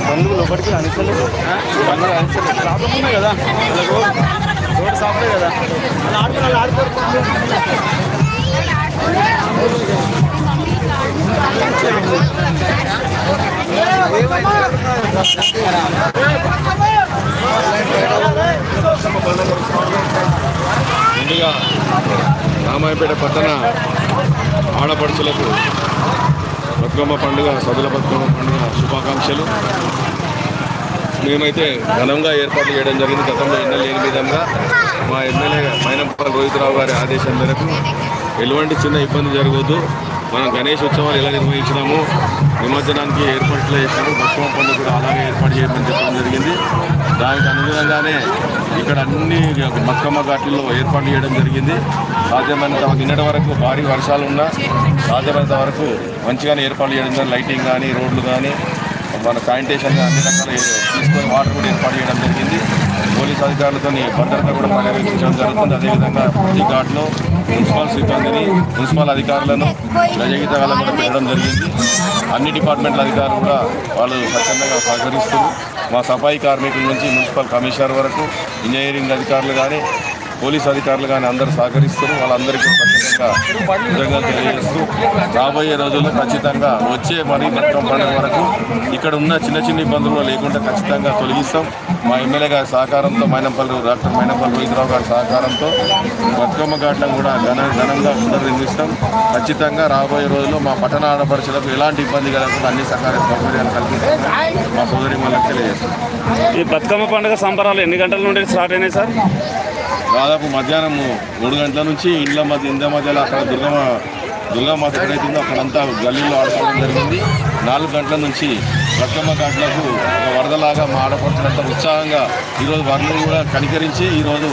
బంధువులు లోపలికి అనిసలేదు బంధువులు అనిసలేదు ప్రాబ్లం కదా? వాళ్ళకు రోడ్ రోడ్ సాఫ్టే కదా? అలా ఆడుకోవాలి అలా ముందుగా రామాయపేట పట్టణ ఆడపడుచులకు బతుకమ్మ పండుగ సదుల బతుకమ్మ పండుగ శుభాకాంక్షలు. మేమైతే ఘనంగా ఏర్పాటు చేయడం జరిగింది. గతంలో ఎన్నెల లేని విధంగా మా ఎమ్మెల్యే మైనంపల్లి రోహితరావు గారి ఆదేశం మేరకు ఎటువంటి చిన్న ఇబ్బంది జరగవద్దు. మనం గణేష్ ఉత్సవాలు ఎలా నిర్వహించినాము నిమజ్జనానికి ఏర్పాట్లు చేసినాము బతుకమ్మ పండుగ కూడా అలాగే ఏర్పాటు చేయమని చెప్పడం జరిగింది. దానికి అనుగుణంగానే ఇక్కడ అన్ని బతుకమ్మ ఘాట్లలో ఏర్పాటు చేయడం జరిగింది. సాధ్యమైనంత నిన్నటి వరకు భారీ వర్షాలు ఉన్నా సాధ్యమైనంత వరకు మంచిగానే ఏర్పాటు చేయడం జరిగింది. లైటింగ్ కానీ రోడ్లు కానీ మన శానిటేషన్ అన్ని రకాల తీసుకొని వాటర్ కూడా ఏర్పాటు చేయడం జరిగింది. పోలీస్ అధికారులతో భద్రత కూడా పర్యవేక్షించడం జరుగుతుంది. అదేవిధంగా ఈ ఘాట్లో మున్సిపల్ సిబ్బందిని మున్సిపల్ అధికారులను గజగీతగాలను కాలంలో పెట్టడం జరిగింది. అన్ని డిపార్ట్మెంట్ల అధికారులు కూడా వాళ్ళు స్వచ్ఛందంగా సహకరిస్తున్నారు. మా సఫాయి కార్మికుల నుంచి మున్సిపల్ కమిషనర్ వరకు ఇంజనీరింగ్ అధికారులు కానీ పోలీస్ అధికారులు కానీ అందరూ సహకరిస్తారు. వాళ్ళందరికీ ఖచ్చితంగా కృతజ్ఞతలు తెలియజేస్తూ రాబోయే రోజుల్లో ఖచ్చితంగా వచ్చే మరి బతుకమ్మ పండుగ వరకు ఇక్కడ ఉన్న చిన్న చిన్న ఇబ్బందులు లేకుండా ఖచ్చితంగా తొలగిస్తాం. మా ఎమ్మెల్యే గారి సహకారంతో మైనంపల్లి డాక్టర్ మైనంపల్లి రోహితరావు గారి సహకారంతో బతుకమ్మ ఘాట్లను కూడా ఘన ఘనంగా పునర్నిర్మిస్తాం. ఖచ్చితంగా రాబోయే రోజుల్లో మా పట్టణ ఆడపడుచులకు ఎలాంటి ఇబ్బంది కలగకుండా అన్ని సహకార సౌకర్యాలు కల్పిస్తాం మా సోదరి మళ్ళీ తెలియజేస్తాం ఈ బతుకమ్మ పండుగ సంబరాలు ఎన్ని గంటల నుండి స్టార్ట్ అయినాయి సార్? దాదాపు మధ్యాహ్నం మూడు గంటల నుంచి ఇండ్ల మధ్య ఇండ్ల మధ్యలో అక్కడ దుర్గమ్మ దుర్గామాత ఎక్కడైతుందో అక్కడంతా గల్లీలో ఆడుకోవడం జరిగింది. నాలుగు గంటల నుంచి బతుకమ్మ ఘాట్లకు ఒక వరదలాగా మా ఆడపడుతున్నంత ఉత్సాహంగా ఈరోజు వరదలు కూడా కనికరించి ఈరోజు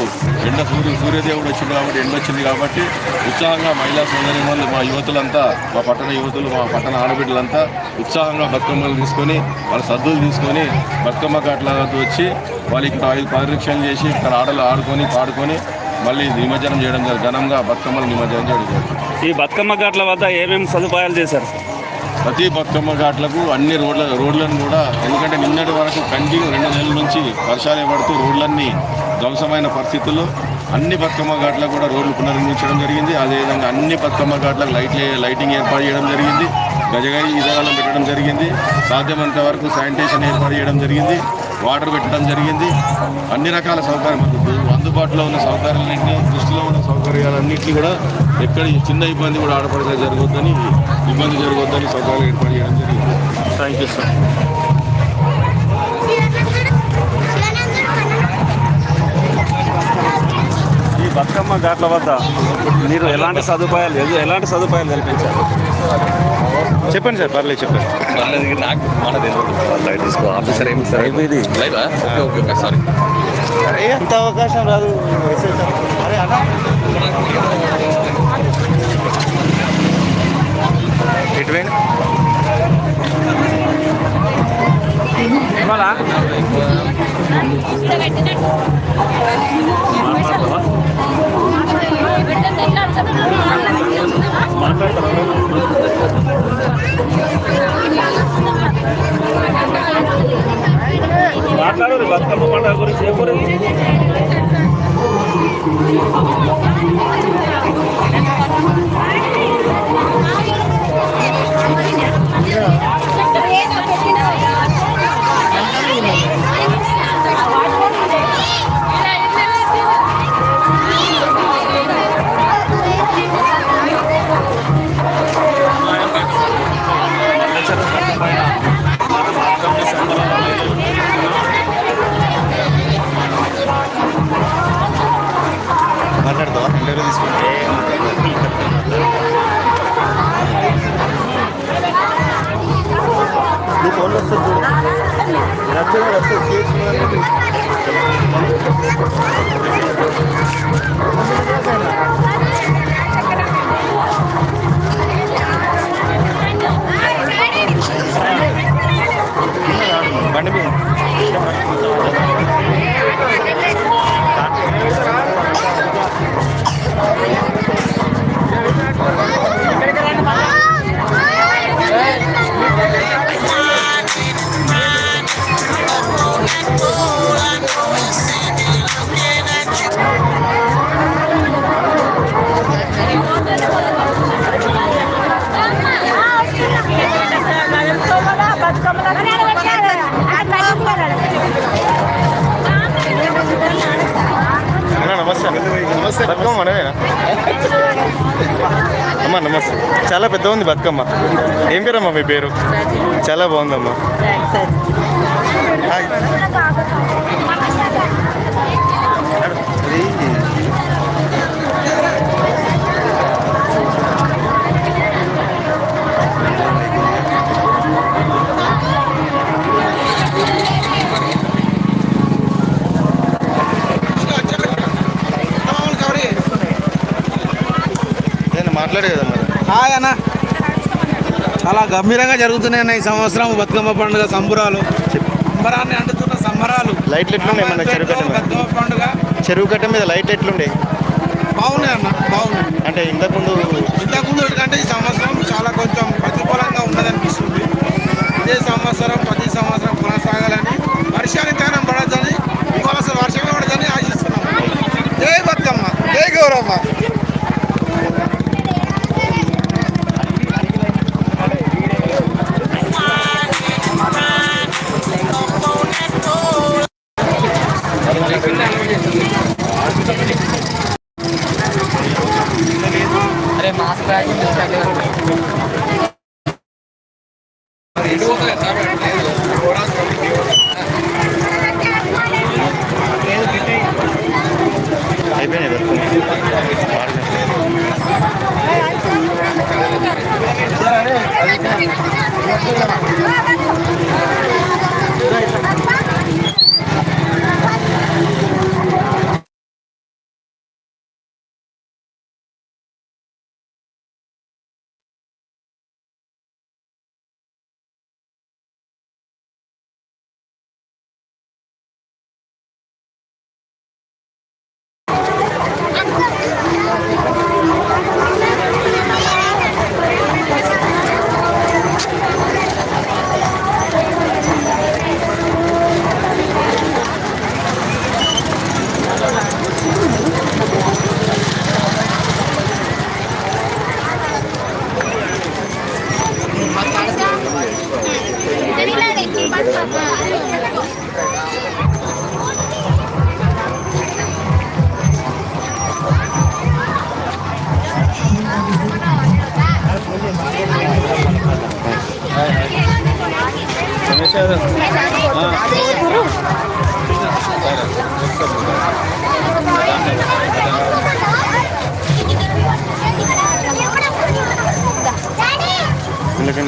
ఎండ సూర్య సూర్యదేవుడు వచ్చింది కాబట్టి ఎండ వచ్చింది కాబట్టి ఉత్సాహంగా మహిళా సోదరిమణులు మా యువతులంతా మా పట్టణ యువతులు మా పట్టణ ఆడబిడ్డలంతా ఉత్సాహంగా బతుకమ్మలు తీసుకొని వాళ్ళ సద్దులు తీసుకొని బతుకమ్మ ఘాట్లకు వచ్చి వాళ్ళకి ఐదు పరిరక్షణ చేసి ఇక్కడ ఆడలు ఆడుకొని పాడుకొని మళ్ళీ నిమజ్జనం చేయడం జరిగింది ఘనంగా బతుకమ్మలు నిమజ్జనం చేయడం జరిగింది ఈ బతుకమ్మ ఘాట్ల వద్ద ఏమేమి సదుపాయాలు చేశారు? సార్ ప్రతి బతుకమ్మ ఘాట్లకు అన్ని రోడ్ల రోడ్లను కూడా ఎందుకంటే నిన్నటి వరకు కంటిన్యూ రెండు నెలల నుంచి వర్షాలు పడుతూ రోడ్లన్నీ ధ్వంసమైన పరిస్థితుల్లో అన్ని బతుకమ్మ ఘాట్లకు కూడా రోడ్లు పునర్నిర్మించడం జరిగింది. అదేవిధంగా అన్ని బతుకమ్మ ఘాట్లకు లైట్ లైటింగ్ ఏర్పాటు చేయడం జరిగింది. గజగాయి ఈదగాలం పెట్టడం జరిగింది. సాధ్యమైనంత వరకు శానిటేషన్ ఏర్పాటు చేయడం జరిగింది. వాటర్ పెట్టడం జరిగింది. అన్ని రకాల సౌకర్యం అందుబాటులో ఉన్న సౌకర్యాలన్నింటినీ దృష్టిలో ఉన్న సౌకర్యాలన్నింటినీ కూడా ఎక్కడ చిన్న ఇబ్బంది కూడా ఆడపడితే జరగొద్దని ఇబ్బంది జరగొద్దని సౌకర్యాలు ఏర్పాటు చేయడం జరిగింది. థ్యాంక్ యూ సార్ బతుకమ్మ ఘాట్ల వద్ద మీరు ఎలాంటి సదుపాయాలు ఎదు- ఎలాంటి సదుపాయాలు కల్పించారు? చెప్పండి సార్ పర్లేదు చెప్పండి. వాళ్ళది నాకు మన తెలియదు. లైట్ తీసుకో ఆఫీసర్ ఏమి సార్? అయిపోయింది లైవా ఓకే ఓకే ఓకే సారీ. ఎంత అవకాశం రాదు. అరే అన్న. ఎటువైనా ఇవాళ మాట్లాడతారా మాట్లాడరు బతుకమ్మ పండుగ గురించి ఏ బండి నమస్తే నమస్తే బతుకమ్మ మనమేనా? అమ్మ నమస్తే. చాలా పెద్ద ఉంది బతుకమ్మ. ఏం పేరమ్మా మీ పేరు? చాలా బాగుందమ్మా. చాలా గంభీరంగా జరుగుతున్నాయి అన్న ఈ సంవత్సరం బతుకమ్మ పండుగ సంబురాలు. సంబరాన్ని అంటుతున్న సంబరాలు. లైట్లు మన చెరువు కట్ట బతుకమ్మ పండుగ. చెరువు కట్ట మీద లైట్ ఎట్లుండే బాగున్నాయి అన్న బాగున్నాయి. అంటే ఇంతకుముందు ఇంతకుముందు కంటే ఈ సంవత్సరం చాలా కొంచెం ప్రతికూలంగా ఉన్నదనిపిస్తుంది. ఇదే సంవత్సరం ప్రతి సంవత్సరం కొనసాగాలని అయిపోయినాయి బతుకమ్మ వాడకండి. ఎందుకంటే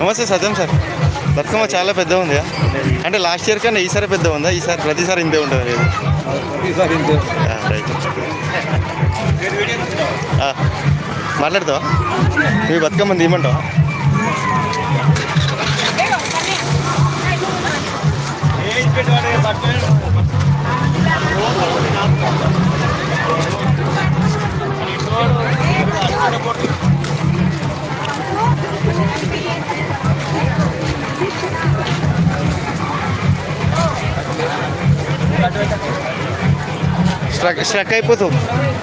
నమస్తే సత్యం సార్. బతుకమ్మ చాలా పెద్ద ఉంది అంటే లాస్ట్ ఇయర్ కన్నా ఈసారి పెద్ద ఉందా? ఈసారి ప్రతిసారి ఇంతే ఉంటుంది లేదు? మాట్లాడతావా? మీ బతుకమ్మ తీయమంటావా? స్ట్రక్ స్ట్రక్ అయిపోతావు.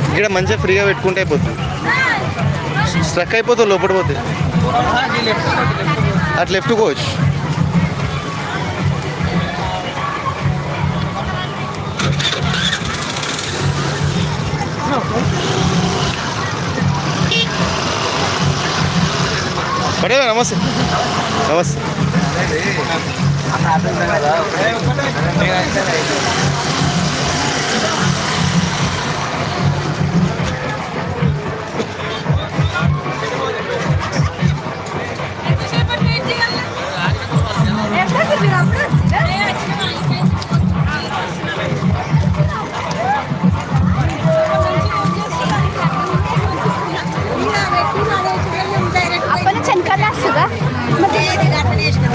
ఇక్కడ మంచిగా ఫ్రీగా పెట్టుకుంటే అయిపోతుంది. స్ట్రక్ అయిపోతావు లోపల పోతే. అటు లెఫ్ట్ కోచ్ పడే నమస్తే నమస్తే